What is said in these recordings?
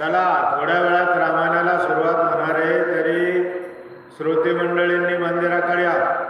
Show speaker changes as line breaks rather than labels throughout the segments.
चला थोड्या वेळात रामायणाला सुरुवात होणार आहे तरी श्रोते मंडळींनी मंदिराकडे या.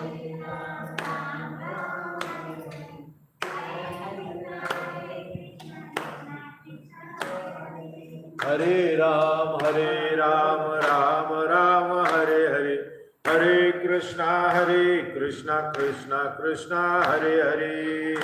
हरे राम हरे राम राम राम हरे हरे. हरे कृष्णा हरे कृष्णा कृष्णा कृष्णा हरे हरे.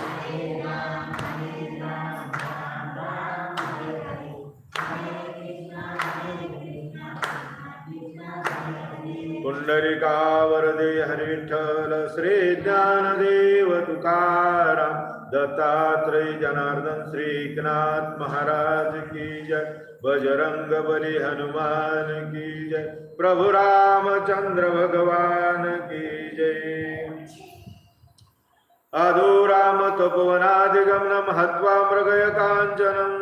पुंडरिकावरदे हरिठल श्री ज्ञानदेव तुकाराम. दत्तात्रय जनार्दन श्री एकनाथ महाराज की जय। बजरंग बली हनुमान की जय। प्रभु रामचंद्र भगवान की जय। अधोराम तपोवनादिगमनं हत्वा मृगय कांचनम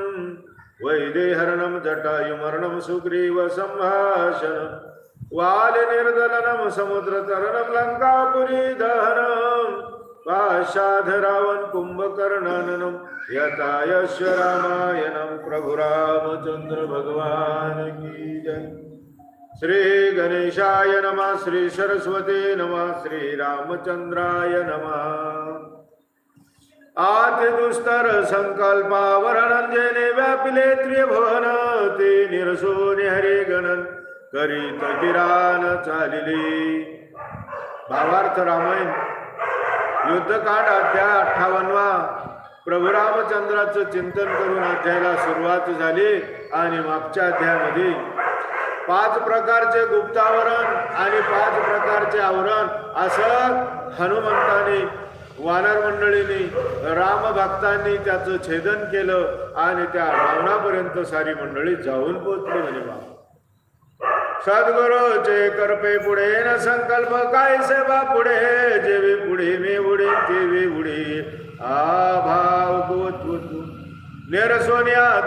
वैदेहरणं जटायुमरणम सुग्रीव सम्भाषणं वालिनिर्दलनं समुद्रतरणं लंकापुरी दहनम पाशाधरावन् कुम्भकर्णननं यथायश रामायणं प्रभु रामचन्द्र भगवान की जय। श्री गणेशाय नमः श्री सरस्वती नमः श्री रामचंद्राय नमः। आति दुस्तर संकल्पावरणंजने व्यापिले त्रिभुवन ते निरसो निहरे गणन करीत गिरान चालिले भावार्थ रामायण। युद्धकांड अध्याय अठ्ठावन्नवा. प्रभू रामचंद्राचं चिंतन करून अध्यायाला सुरुवात झाली आणि मागच्या अध्यायामध्ये पाच प्रकारचे गुप्तावरण आणि पाच प्रकारचे आवरण असं हनुमंताने वानर मंडळीने राम भक्तांनी त्याचं छेदन केलं आणि त्या रावणापर्यंत सारी मंडळी जाऊन पोचली म्हणे बाबा. सद्गुरूचे करपे पुढे न संकल्प काय सेवा पुढे? जेवी पुढे मी उडे तेवी उडे. आ भाव गोत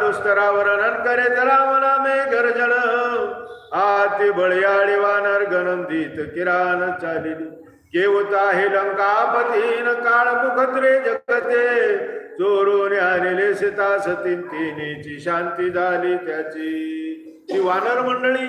दुस्तरावर करे राम मे गर्जन. आती बळियाळी वानर गणंदीत किरान चालिली केवता हे लंकापतीन काळ मुखत्रे जगते. चोरून आणले सीता सतीन तिनेची शांती झाली त्याची. ती वानर मंडळी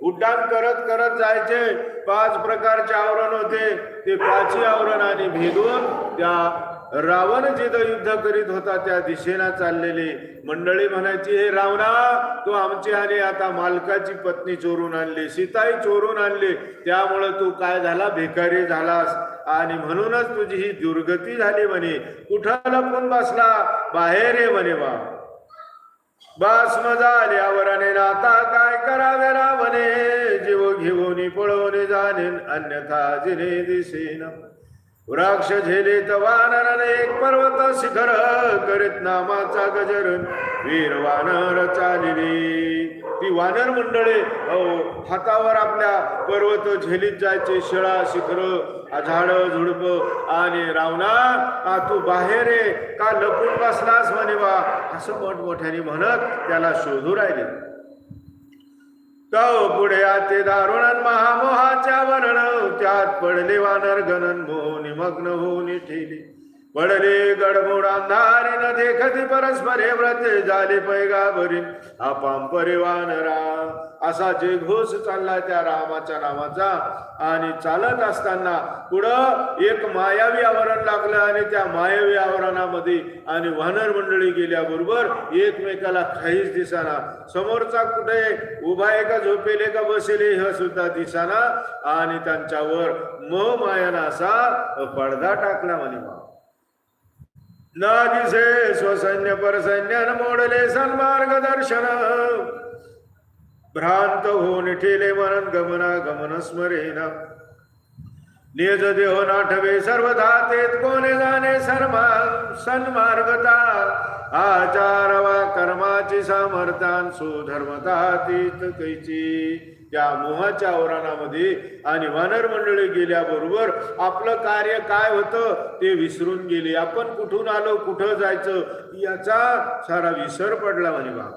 उड्डाण करत करत जायचे. पाच प्रकारचे आवरण होते. ते पाचही आवरण आणि भेदून त्या रावण जिथं युद्ध करीत होता त्या दिशेला चाललेली. मंडळी म्हणायची हे रावणा तू आमची आणि आता मालकाची पत्नी चोरून आणली सीताही चोरून आणली. त्यामुळं तू काय झाला? भिकारी झालास. आणि म्हणूनच तुझी ही दुर्गती झाली म्हणे. कुठं लपून बसला? बाहेर ये म्हणे बा भस्म झाल्यावर आवराने आता काय करावे रावणे? जीव घेऊन पळवणे जाणे अन्यथा जिने दिसेन. वृक्ष झेले वानर एक पर्वत शिखर करीत नामाचा गजरन वीर वानर चालिली ती वानर मंडळे अहो, हातावर आपल्या पर्वत झेलीत जायचे शिळा शिखर झाड झुडप. आणि रावणा तू बाहेर ये का लपून बसलास म्हणे बा? असं मोठमोठ्याने म्हणत त्याला शोधू राहिले. तो पुढे आते दारुण महामोहाच्या वर्ण त्यात पडले वानर गणन मोहनी निमग्न होऊन ठेली पडले गडबोड अंधारी न देखती परस्परे व्रते झाले पैगाभरी आपाम परिवानरा असा जे घोष चालला त्या रामाच्या नावाचा आणि चालत असताना पुढं एक मायावी आवरण लागलं आणि त्या मायावी आवरणामध्ये आणि वानर मंडळी गेल्याबरोबर एकमेकाला काहीच दिसाना. समोरचा कुठे उभा आहे का झोपेले का बसेले हे सुद्धा दिसाना. आणि त्यांच्यावर मोह मायाना असा पडदा टाकला म्हणे ना दिसे स्वसैन्य परसैन्य मोडले सन्मार्ग दर्शन भ्रांत होऊन ठेले मनन गमना गमन स्मरेना निज देह नाठवे सर्वधा तेत कोणे जाणे सर्मा सन्मार्गता. आचार वा कर्माची सामर्थ्यान सुधर्मता तीत कैची. त्या मोहाच्या आवरणामध्ये आणि वानर मंडळी गेल्याबरोबर आपलं कार्य काय होतं ते विसरून गेले. आपण कुठून आलो कुठं जायचं याचा सारा विसर पडला म्हणे बा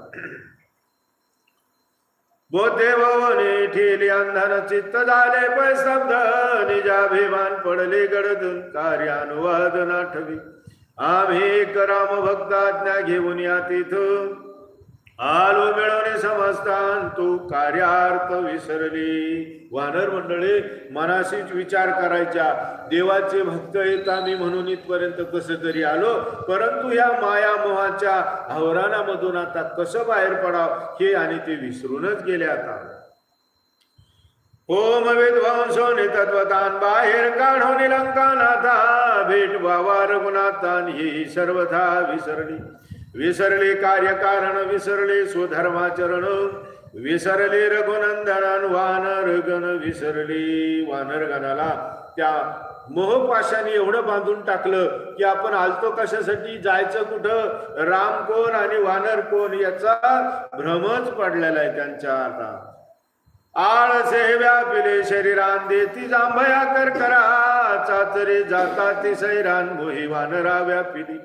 बोधे भवने ठेले अंधन चित्त झाले पैसंध निजाभिमान पडले गडदून कार्यानुवाद नाठवी. आम्ही एक राम भक्त आज्ञा घेऊन या तिथं आलो मिळवणे समजतान तू कार्यार्थ विसरली. वानर मंडळी मनाशीच विचार करायच्या. देवाचे भक्त येत आम्ही म्हणून इथपर्यंत कसं तरी आलो. परंतु ह्या माया मोहाच्या आवरानामधून आता कसं बाहेर पडाव हे आणि ते विसरूनच गेले आता. ओम विध्वंसोनी तत्वतान बाहेर काढून लंकानाथा भेट व्हावा रघुनाथान ही सर्वथा विसरली. विसरले कार्यकारण विसरले स्वधर्माचरण. विसरले रघुनंदनान वानर गण विसरली वानर गणाला त्या मोहपाशाने एवढं बांधून टाकलं की आपण आलतो कशासाठी? जायचं कुठं? राम कोण आणि वानर कोण याचा भ्रमच पडलेला आहे त्यांच्या आता. आळसे व्यापिले शरीरान देती जांभया कर करा. चाचरे जाता ती सैरान मोही वानरा व्यापिली.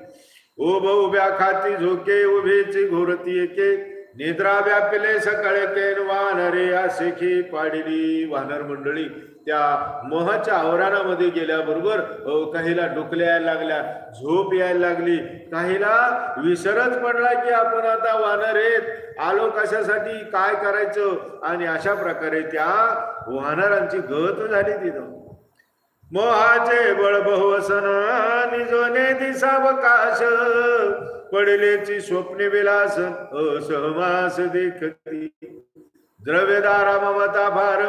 उभ उभ्या खाती झोके उभेची घोरती एके. निद्रा व्यापिले सकाळे केन वानरे आशिखी पाडिली वानर मंडळी. त्या मोहाच्या आवरानामध्ये गेल्याबरोबर अहो, काहीला डुकल्या यायला लागल्या झोप यायला लागली. काहीला विसरच पडला की आपण आता वानर आहेत. आलो कशासाठी? काय करायचं? आणि अशा प्रकारे त्या वानरांची गत झाली तिथं. मोहाचे बळ बहुवसन निजोने दिसावकाश पडलेची स्वप्ने विलास असहमास देखती. द्रव्यदारा ममता फार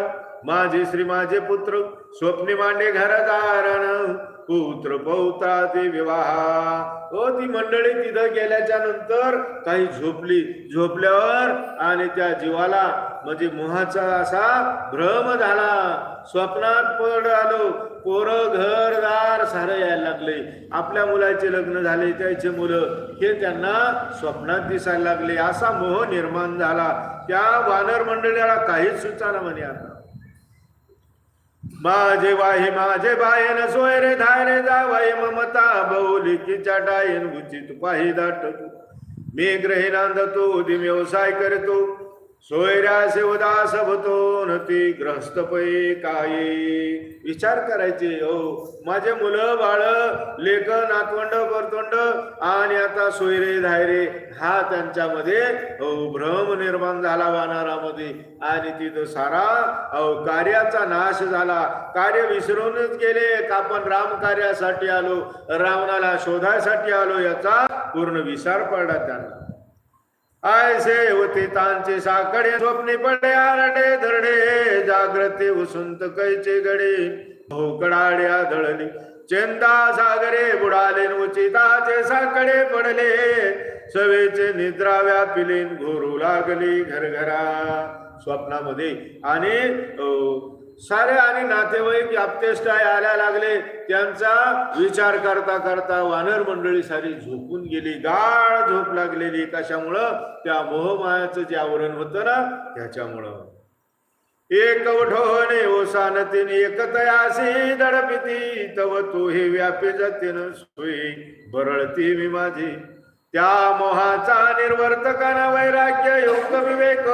माझे श्री माझे पुत्र स्वप्नी मांडे घरदारण. पुत्र पौत्राती विवाह. ओ ती मंडळी तिथं गेल्याच्यानंतर काही झोपली. झोपल्यावर आणि त्या जीवाला म्हणजे मोहाचा असा भ्रम झाला. स्वप्नात पड आलो पोर घरदार सारं यायला लागले. आपल्या मुलाचे लग्न झाले त्याचे मुलं. हे त्यांना स्वप्नात दिसायला लागले. असा मोह निर्माण झाला. त्या वानर मंडळीला काहीच सुचाना म्हणे आता. माझे वाहे माझे बायन सोय रे धाय रे जावाय ममता बहुली की चाटायन उचित पाही दाट मी ग्रही नांदतो उदी व्यवसाय करतो. सोयऱ्यासे उदास होतो नती ग्रस्त पै काय विचार करायचे हो माझे मुलं बाळ लेख नातवंड परतोंड आणि आता सोयरे धायरे हा त्यांच्यामध्ये हो भ्रम निर्माण झाला वानारामध्ये. आणि तिथं सारा अहो कार्याचा नाश झाला. कार्य विसरूनच गेले. आपण राम कार्यासाठी आलो? रावणाला शोधायसाठी आलो याचा पूर्ण विसार पडला त्यांना. आयसे होते तांचे साकडे स्वप्ने पडे आरडे धरडे जागृते उसंत कैचे गडे भोकडाडे आढळली चेंदा सागरे बुडाले उचिताचे साकडे पडले. सवेचे निद्रा व्यापिलीन घोरू लागली घरघरा. स्वप्नामध्ये आणि सारे आणि नातेवाईक आपतेष्टाय आल्या लागले. त्यांचा विचार करता करता वानर मंडळी सारी झोपून गेली. गाढ झोप लागलेली. कशामुळं? त्या मोहमायाचं जे आवरण होतं ना त्याच्यामुळं. एक उठवणे ओसानतीन एकतयासी दडपिती. तव तो हे व्यापी जातीन सोयी बरळती मी माझी. त्या मोहाचा निर्वर्तकाना वैराग्य योग विवेक.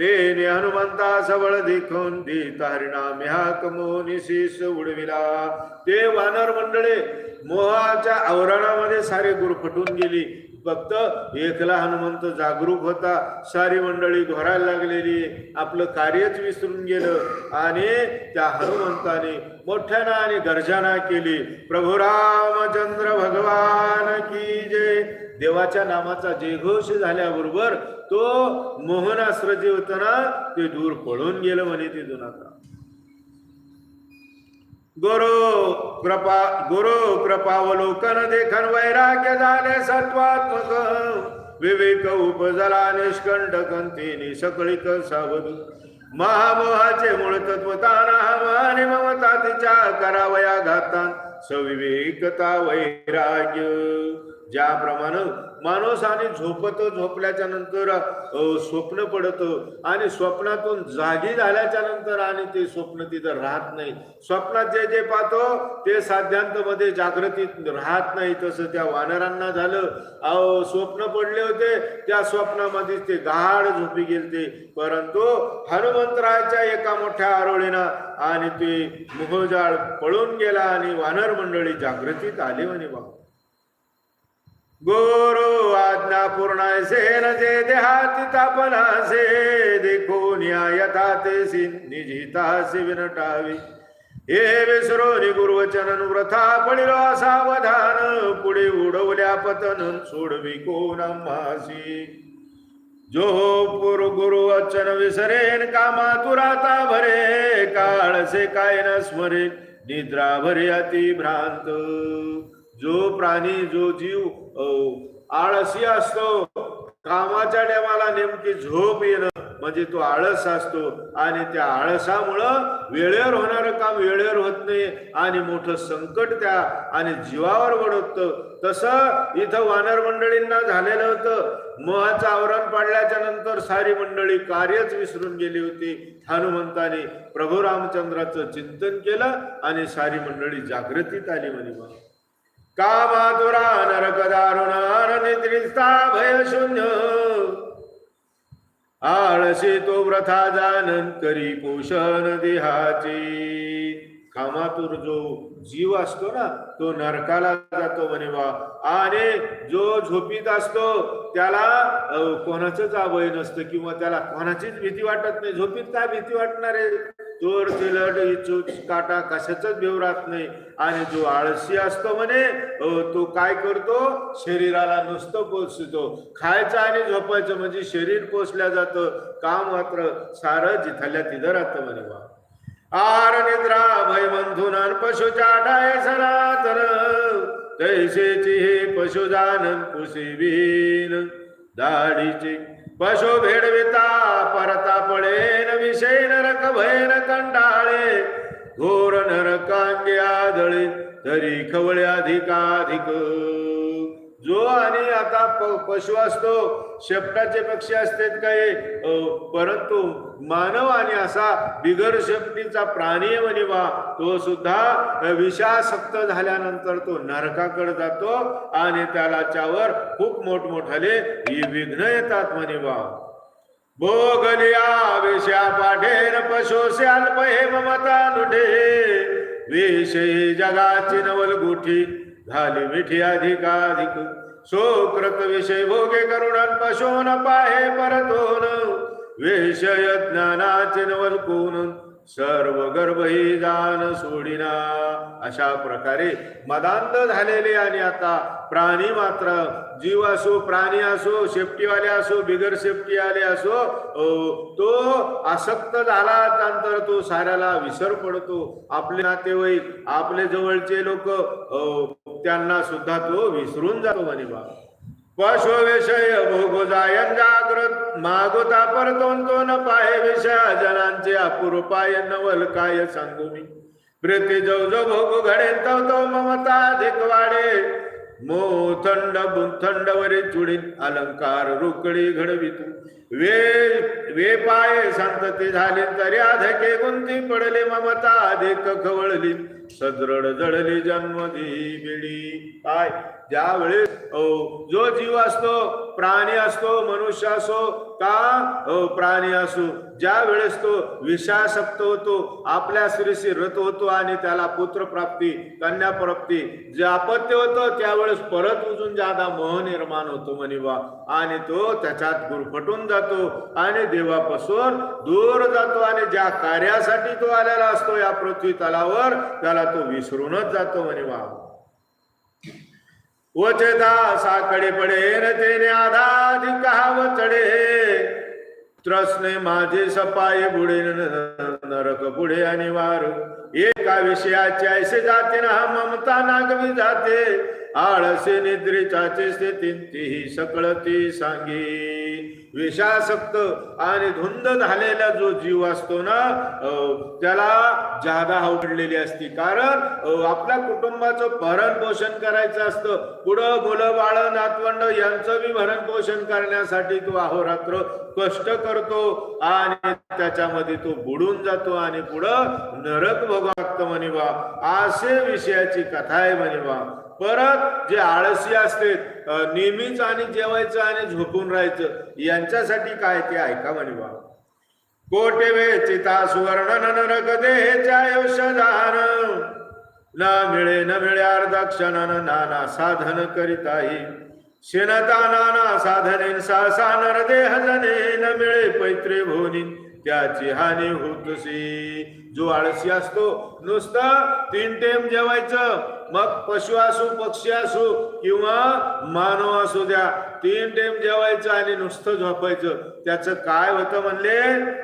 तेने हनुमंता सबळ देखून देत हरिणामी हाक मोनी उडविला. ते वानर मंडळे मोहाच्या आवरणामध्ये सारे गुरफटून गेली. फक्त एकला हनुमंत जागरूक होता. सारी मंडळी घोरायला लागलेली. आपलं कार्यच विसरून गेलं. आणि त्या हनुमंताने मोठ्यानं आणि गर्जना केली. प्रभू रामचंद्र देवाच्या नामाचा जयघोष झाल्याबरोबर तो मोहनास्त्र जे होताना ते दूर पळून गेलं म्हणे तिथून आता गुरु कृपा गुरु कृपावलोकन देखन वैराग्य झाले सत्वात्मक. विवेक उपजला निष्कंटकंतीनी सकळीक सावध. महामोहाचे मूळ तत्वताना आणि ममता तिच्या करावया घातान. सविवेकता वैराग्य. ज्याप्रमाणे माणूस आणि झोपतो झोपल्याच्या नंतर स्वप्न पडतं आणि स्वप्नातून जागी झाल्याच्यानंतर आणि ते स्वप्न तिथं राहत नाही. स्वप्नात जे जे पाहतो ते साध्यांतमध्ये जागृतीत राहत नाही. तसं त्या वानरांना झालं. अहो स्वप्न पडले होते. त्या स्वप्नामध्ये ते गाढ झोपी गेलते. परंतु हनुमंतराच्या एका मोठ्या आरोळीनं आणि ते मोहजाळ पळून गेला आणि वानर मंडळी जागृतीत आली म्हणे बाबा. गोरो आज्ञा पूर्ण सेन जे देहाती तापनासे देखो न्यायता ते निजिता शिविन टावी. हे विसरोनी गुरुवचन व्रथा पडिलो सावधान पुढे उडवल्या पतन सोडवी कोण मासी जो पुर गुरुवचन विसरेन कामा तुराता भरे काळसे काय न स्मरे निद्रा भरे अति भ्रांत जो प्राणी जो जीव आळसी असतो. कामाच्या टायमाला नेमकी झोप येणं म्हणजे तो आळस असतो. आणि त्या आळसामुळं वेळेवर होणारं काम वेळेवर होत नाही. आणि मोठं संकट त्या आणि जीवावर वडवतं तसं इथं वानर मंडळींना झालेलं होतं. मोहाचं आवरण पाडल्याच्या नंतर सारी मंडळी कार्यच विसरून गेली होती. हनुमंताने प्रभू रामचंद्राचं चिंतन केलं आणि सारी मंडळी जागृतीत आली म्हणे. मग कामातुरा नरक दारुणार निद्रिस्ता भय शून्य आळशी तो व्रथा जानन करी पोषण देहाची। कामातूर जो जीव असतो ना तो नरकाला जातो म्हणे बा. आणि जो झोपीत असतो त्याला कोणाचंच अभय नसतं किंवा त्याला कोणाचीच भीती वाटत नाही. झोपीत काय भीती वाटणार आहे? चोर चिलट इचूक काटा कशाचाच भेव राहत नाही. आणि जो आळशी असतो म्हणे तो काय करतो? शरीराला नुसतं पोचतो खायचं आणि झोपायचं म्हणजे शरीर पोचल्या जातं. काम मात्र सारं जिथल्या तिथं राहतं म्हणे बा. आर निद्रा भय बंधून पशुच्या डाय सनातन. तैसेची हे पशुजानन कुशिबीन दाढीची पशु भेडविता परता पळेन विषय नरक भयन कंटाळे घोर नरकांगे आदळे तरी खवळे अधिकाधिक. जो आणि आता प- पशु असतो शेपटाचे पक्षी असतात काय परंतु मानव आणि असा बिगर शेपटीचा प्राणी म्हणे बा तो सुद्धा विषासक्त झाल्यानंतर तो नरकाकडे जातो आणि त्याला त्यावर खूप मोठमोठाले विघ्न येतात म्हणे बा. भोगलिया विषया पाठेन पशोसे अल्प हे ममता नुठे विषयी जगाची नवल गुठी झाली मिठी अधिकाधिक. सोकृत विषय भोगे करुणन पशोन पाहे परतोन. विषय ज्ञानाचे नवल कोण सर्व गर्भही जाण सोडिना. अशा प्रकारे मदांत झालेले आणि आता प्राणी मात्र जीव असो प्राणी असो शेपटीवाले असो बिगर शेपटीवाले असो तो आसक्त झाला त्यानंतर तो साऱ्याला विसर पडतो. आपले नातेवाईक आपले जवळचे लोक त्यांना सुद्धा तो विसरून जातो म्हणे बा पशु विषय भोग जायन जागृत मागोता परतोन तो न पाहे विषय जनांचे अपुरुपाय नवल काय सांगू मी प्रीती जो जो भोग घडे तो तो ममता अधिक वाढे मो थंड थंड वरी चुडीन अलंकार रुकडी घडवित वे वे पाय संतती झाली तरी अधके गुंती पडले ममता अधिक खवळली सदृढ जडली जन्मधी बिडी पाय। ज्यावेळेस जो जीव असतो प्राणी असतो मनुष्य असो का प्राणी असो ज्या वेळेस तो विषासक्त होतो आपल्या स्त्रीशी रत होतो आणि त्याला पुत्र प्राप्ती कन्या प्राप्ती जे अपत्य होतं त्यावेळेस परत उजून जादा मोह निर्माण होतो म्हणिवा आणि तो त्याच्यात गुरफटून जातो आणि देवापासून दूर जातो आणि ज्या कार्यासाठी तो आलेला असतो या पृथ्वी तलावर त्याला तो विसरूनच जातो म्हणिवा वचे वचदा साकडे न तेने आधा कहाव चढे. त्रसने माझे सपाय बुडे नरक बुडे आणि वार. एका विषयाचे ऐसे जाते ना ममता नागवी जाते. आळसे निद्रेचाचे स्थिती ती सकळ ती सांगी विषासक्त आणि धुंद झालेला जो जीव असतो ना त्याला जादा आवडलेली असते. कारण आपल्या कुटुंबाचं भरण पोषण करायचं असतं. पुढं मुलं बाळ नातवंड यांचं बी भरण पोषण करण्यासाठी तो अहोरात्र कष्ट करतो आणि त्याच्यामध्ये तो बुडून जातो आणि पुढं नरक भोगावं म्हणे बा. असे विषयाची कथा आहे म्हणे बा. परत जे आळसी असते नेहमीच आणि जेवायचं आणि झोपून राहायचं यांच्यासाठी काय ते ऐका म्हणे बा. कोटे वेचिता सुवर्ण नरक देहेच्या आयुष्य दान न मिळे न मिळे अर्धक्षण नाना साधन करीताही. शिनता नाना साधने सासा नर देह जने न मिळे पैत्रे भोनी त्याची हानी होतसी जो आळशी असतो नुसतं तीन टेम जेवायचं मग पशु असू पक्षी असू किंवा मानव असू द्या तीन टेम जेवायचं आणि नुसतं झोपायचं त्याचं काय होतं म्हणले?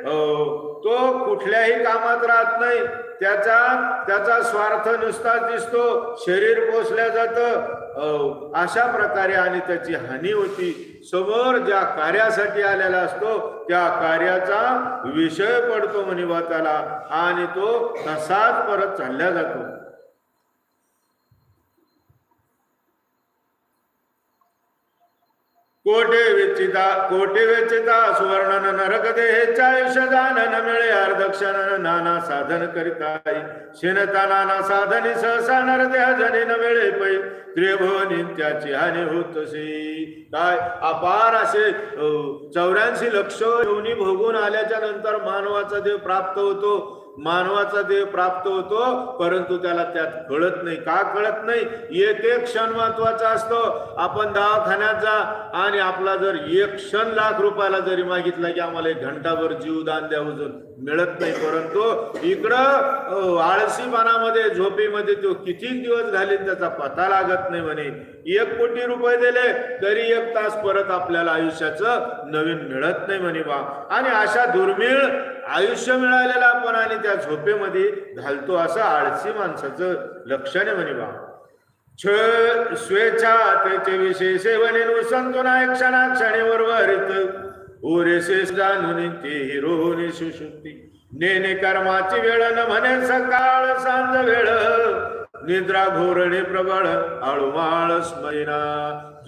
हो, तो कुठल्याही कामात राहत नाही. त्याचा त्याचा स्वार्थ नुसता दिसतो. शरीर पोचल्या जातं. हो, अशा प्रकारे आणि त्याची हानी होती. समोर ज्या कार्यासाठी आलेला असतो त्या कार्याचा विषय पडतो म्हणे आणि तो तसाच परत चालल्या जातो. कोटे विचिता कोटे वेचिता सुवर्णन नरक देहेच्या आयुष्य दान न मिळे अर्धक्षण नाना साधन करिताई. शिनता नाना साधनी सहसा नरदेह जने न मिळे पै. त्रिभुवनी त्याची हानी होतसे काय? अपार असे चौऱ्याऐंशी लक्ष योनी भोगून आल्याच्यानंतर मानवाचा देव प्राप्त होतो. मानवाचा देह प्राप्त होतो परंतु त्याला त्यात कळत नाही. का कळत नाही? एक एक क्षण महत्त्वाचा असतो. आपण दवाखान्यात जा आणि आपला जर एक क्षण लाख रुपयाला जरी मागितला की आम्हाला एक घंटाभर जीवदान द्यावं मिळत नाही परंतु इकडं अ, आळसीपणामध्ये झोपेमध्ये तो किती दिवस घालीन त्याचा पता लागत नाही म्हणे. एक कोटी रुपये दिले तरी एक तास परत आपल्याला आयुष्याचं नवीन मिळत नाही म्हणे बा. आणि अशा दुर्मिळ आयुष्य मिळालेलं आपण आणि त्या झोपेमध्ये घालतो असं आळसी माणसाचं लक्षण म्हणे बा. छ स्वेच्छा त्याचे विषय सेवने संतुना ना क्षणा क्षणीवर वरित ओरेसे जाणून ते हिरोनी सुशुक्ती नेने कर्माची वेळ न म्हणे सकाळ सांज वेळ. निद्रा घोरणे प्रबळ आळुमाळ स्मरिना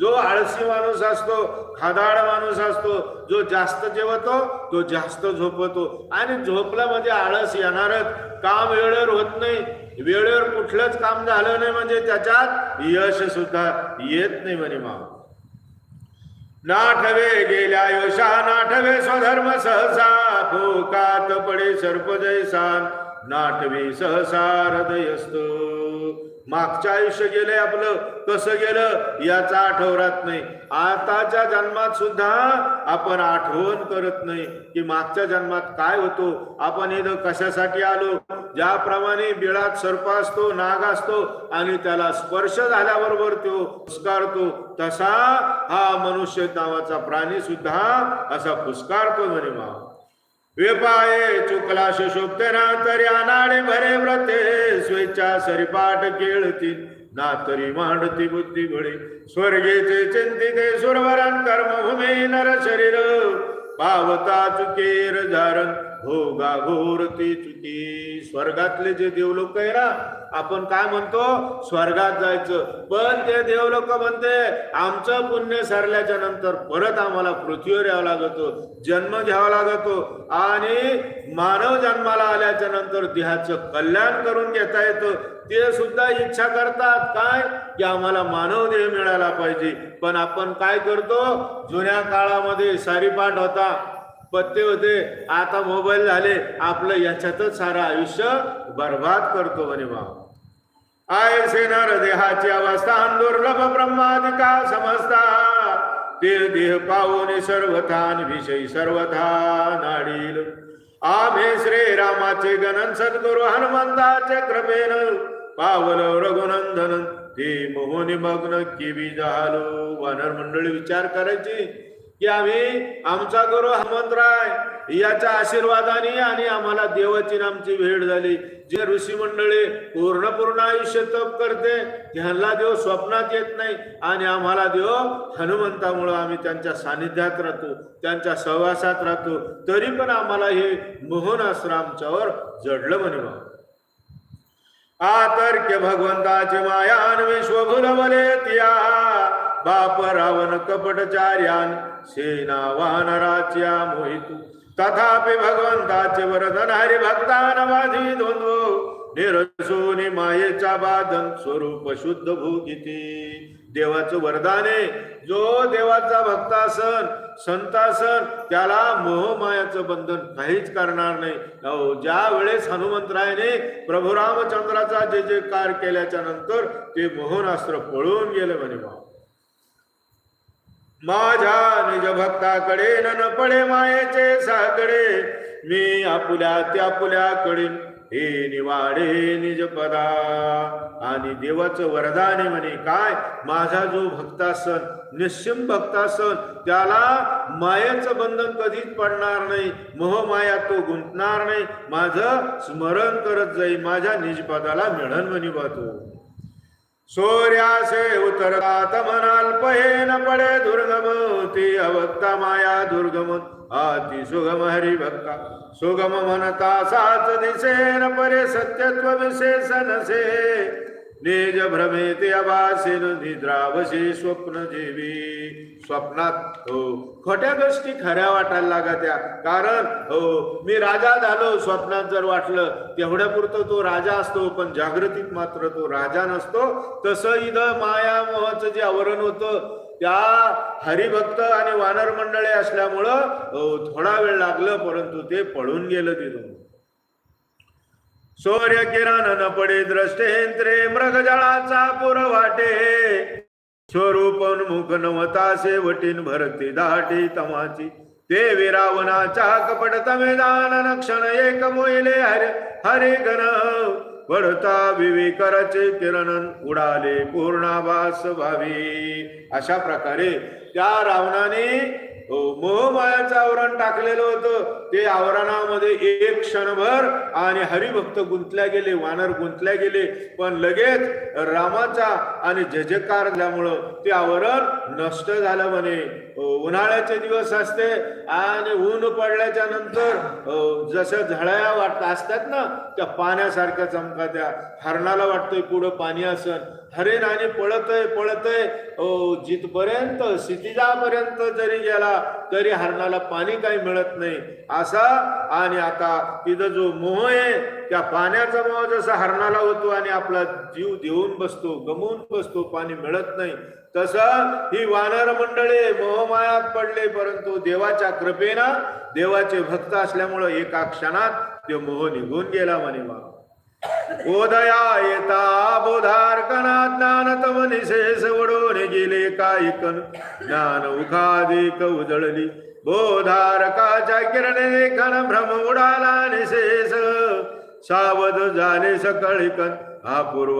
जो आळसी माणूस असतो खादाड माणूस असतो जो जास्त जेवतो तो जास्त झोपतो. आणि झोपला म्हणजे आळस येणारच. काम वेळेवर होत नाही. वेळेवर कुठलंच काम झालं नाही म्हणजे त्याच्यात यश सुद्धा येत नाही म्हणे मा नाठवे गेल्या योषा नाठवे स्वधर्म सहसा. भोकात पडे सर्प जैसान नाठवे सहसा हृदयस्तो मागचं आयुष्य गेलंय आपलं. कसं गेलं? याचा आठवरात नाही. आताच्या जन्मात सुद्धा आपण आठवण करत नाही की मागच्या जन्मात काय होतो. आपण इथं कशासाठी आलो? ज्याप्रमाणे बिळात सर्प असतो नाग असतो आणि त्याला स्पर्श झाल्याबरोबर तो फुसकारतो तसा हा मनुष्य नावाचा प्राणी सुद्धा असा फुसकारतो म्हणे मा वेपाये चुकला शोभते ना तरी अनाडे भरे व्रते स्वेच्छा सरीपाठ केळती ना तरी मांडती बुद्धी बळी. स्वर्गेचे चिंतिते सुरवरण कर्मभूमी नर शरीर पावता चुकेर धारण. हो, भोगा घोरती चुकी स्वर्गातले जे देवलोक आहे ना आपण काय म्हणतो? स्वर्गात जायचं. पण ते देवलोक म्हणते आमचं पुण्य सरल्याच्या नंतर परत आम्हाला पृथ्वीवर यावं लागतो जन्म घ्यावा लागतो. आणि मानव जन्माला आल्याच्यानंतर देहाचं कल्याण करून घेता येतं. ते सुद्धा इच्छा करतात. काय? की आम्हाला मानव देह मिळाला पाहिजे. पण आपण काय करतो? जुन्या काळामध्ये सारीपाठ होता. पत्ते होते. आता मोबाईल झाले. आपलं याच्यातच सारं आयुष्य बर्बाद करतो म्हणे बा आय सेनर देहाची अवस्था दुर्लभ ब्रह्मादिका समजता ते देह पाहून सर्वथान विषयी सर्वथा नाडील आम्ही श्रीरामाचे गणन सद्गुरु हनुमंताचे कृपेन पावल रघुनंदन. ते मोहनी मग्न किवी झालो. वानर मंडळी विचार करायची. की आम्ही आमचा गुरु हनुमंतराय याच्या आशीर्वादाने आणि आम्हाला देवाची आमची भेट झाली. जे ऋषी मंडळी पूर्ण पूर्ण आयुष्य तप करते त्यांना देव स्वप्नात येत नाही आणि आम्हाला देव हनुमंतामुळं आम्ही त्यांच्या सानिध्यात राहतो त्यांच्या सहवासात राहतो. तरी पण आम्हाला हे मोहन अस्त्र आमच्यावर जडलं म्हणे बा. आतर्क्य भगवंताचे मायान विश्वभुल बले तिया. बाप रावण कपटचार्यान सेना वानराच्या मोहितू. तथापि भगवंताचे वरदन हरी भक्तान वाधी द्वंद्व निरसोनी मायेचा बाधन स्वरूप शुद्ध भूगिती. देवाचं वरदान आहे. जो देवाचा भक्तासन संतासन त्याला मोहमायाचं बंधन काहीच करणार नाही. अहो ज्या वेळेस हनुमंतरायने प्रभू रामचंद्राचा जे जे कार केल्याच्यानंतर ते मोहनास्त्र पळून गेले म्हणे बा माझ्या निज भक्ताकडे न पडे मायेचे साकडे मी आपुल्या त्या आपल्याकडे हे निवाडे निज पदा. आणि देवाचं वरदान म्हणे काय? माझा जो भक्तासन निश्चिम भक्तासन त्याला मायेचं बंधन कधीच पडणार नाही. मोहमाया तो गुंतणार नाही. माझं स्मरण करत जाईल माझ्या निजपदाला मिळन म्हणे बा तो. सूर्यासे उतरतात मनाल्पहेन पडे दुर्गम ती अवक्ता माया दुर्गम अति सुगम हरी भक्ता सुगम म्हणता साच दिसेन परे सत्यत्व विशेष नसे निज भ्रमेति अभासेन निद्रावशी स्वप्न जीवी स्वप्नात हो खोट्या गोष्टी खऱ्या वाटायला लागत्या कारण हो मी राजा झालो स्वप्नात जर वाटलं तेवढ्या पुरतं तो राजा असतो पण जागृतीत मात्र तो राजा नसतो. तसं इथं माया मोहाचं जे आवरण होतं त्या हरिभक्त आणि वानर मंडळी असल्यामुळं हो, थोडा वेळ लागलं परंतु ते पळून गेलं तिथून. सूर्य किरण न पडे द्रष्टेंद्रे मृगजळाचा पुर वाटे. स्वरूपोन्मुख नवतासे वटीन भरती दाटी तमाची. ते विरावनाच्या कपट तमेदान नक्षण एक मोहिले हर हरे गण वडता विवेकराचे किरण उडाले पूर्णाभास भावी. अशा प्रकारे त्या रावणाने मोहमायाचं आवरण टाकलेलं होतं. ते आवरणामध्ये एक क्षणभर आणि हरिभक्त गुंतल्या गेले वानर गुंतल्या गेले. पण लगेच रामाचा आणि जजकार झाल्यामुळं ते आवरण नष्ट झालं म्हणे. उन्हाळ्याचे दिवस असते आणि ऊन पडल्याच्या नंतर जसं झळया वाटत असतात ना त्या पाण्यासारख्या चमका त्या हरणाला वाटतंय पुढं पाणी असन. हरिण आणि पळतय पळतय. जिथपर्यंत सितिजापर्यंत जरी गेला तरी हरणाला पाणी काही मिळत नाही. असा आणि आता तिथं जो मोह आहे त्या पाण्याचा मोह जसा हरणाला होतो आणि आपला जीव देऊन बसतो गमवून बसतो पाणी मिळत नाही तसं ही वानर मंडळे मोहमायात पडले परंतु देवाच्या कृपेनं देवाचे भक्त असल्यामुळं एका क्षणात ते मोह निघून गेला म्हणे बाबा. उदया येता बोधार्कना ज्ञान तव निशेष वडून गेले कायकन ज्ञान उखादिक उजळली. बोधारकाच्या किरणे कण भ्रम उडाला निशेष. सावध झाले सकळिकन हा पूर्व